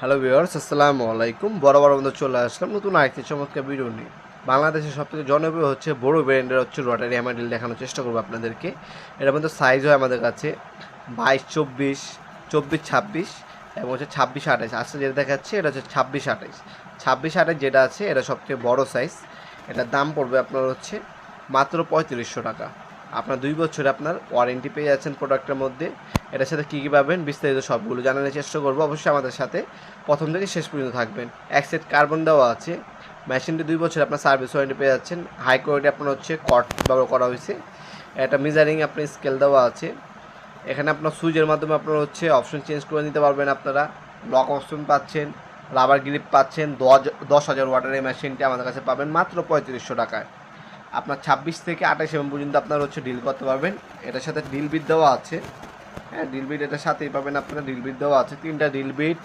Hello viewers আসসালামু আলাইকুম। বড় বড় বন্ধু চলে আসলাম নতুন আরেকটি চমৎকার ভিডিও নিয়ে। বাংলাদেশের সব থেকে জনপ্রিয় হচ্ছে বড় ব্র্যান্ডের হচ্ছে রটারি হ্যামারডিল দেখানোর চেষ্টা করব আপনাদেরকে। এটার মধ্যে সাইজ হয় আমাদের কাছে বাইশ, চব্বিশ চব্বিশ, ছাব্বিশ এবং হচ্ছে ছাব্বিশ, আঠাশ। আজকে যেটা দেখাচ্ছে, এটা হচ্ছে ছাব্বিশ, আঠাশ। ছাব্বিশ, আঠাশ যেটা আছে, এটা সবথেকে বড় সাইজ এটার দাম পড়বে আপনার হচ্ছে মাত্র পঁয়ত্রিশশো টাকা। আপনার দুই বছরে আপনার ওয়ারেন্টি পেয়ে যাচ্ছেন প্রোডাক্টের মধ্যে। এটার সাথে কী কী পাবেন বিস্তারিত সবগুলো জানানোর চেষ্টা করব। অবশ্যই আমাদের সাথে প্রথম থেকে শেষ পর্যন্ত থাকবেন। এক সেট কার্বন দেওয়া আছে। মেশিনটি দুই বছর আপনার সার্ভিস ওয়ারেন্টি পেয়ে যাচ্ছেন। হাই কোয়ালিটি আপনার হচ্ছে কট ব্যবহার করা হয়েছে। একটা মেজারিং আপনার স্কেল দেওয়া আছে। এখানে আপনার সুইচের মাধ্যমে আপনার হচ্ছে অপশন চেঞ্জ করে নিতে পারবেন আপনারা। লক অপশন পাচ্ছেন রাবার গ্রিপ পাচ্ছেন, দশ দশ হাজার ওয়াটারের মেশিনটি আমাদের কাছে পাবেন মাত্র পঁয়ত্রিশশো টাকায়। আপনার ছাব্বিশ থেকে আঠাশ এম পর্যন্ত আপনার হচ্ছে ডিল করতে পারবেন। এটার সাথে ডিল বিট দেওয়া আছে। হ্যাঁ ডিল বিট এটার সাথেই পাবেন আপনারা ডিল বিট দেওয়া আছে। তিনটা ডিল বিট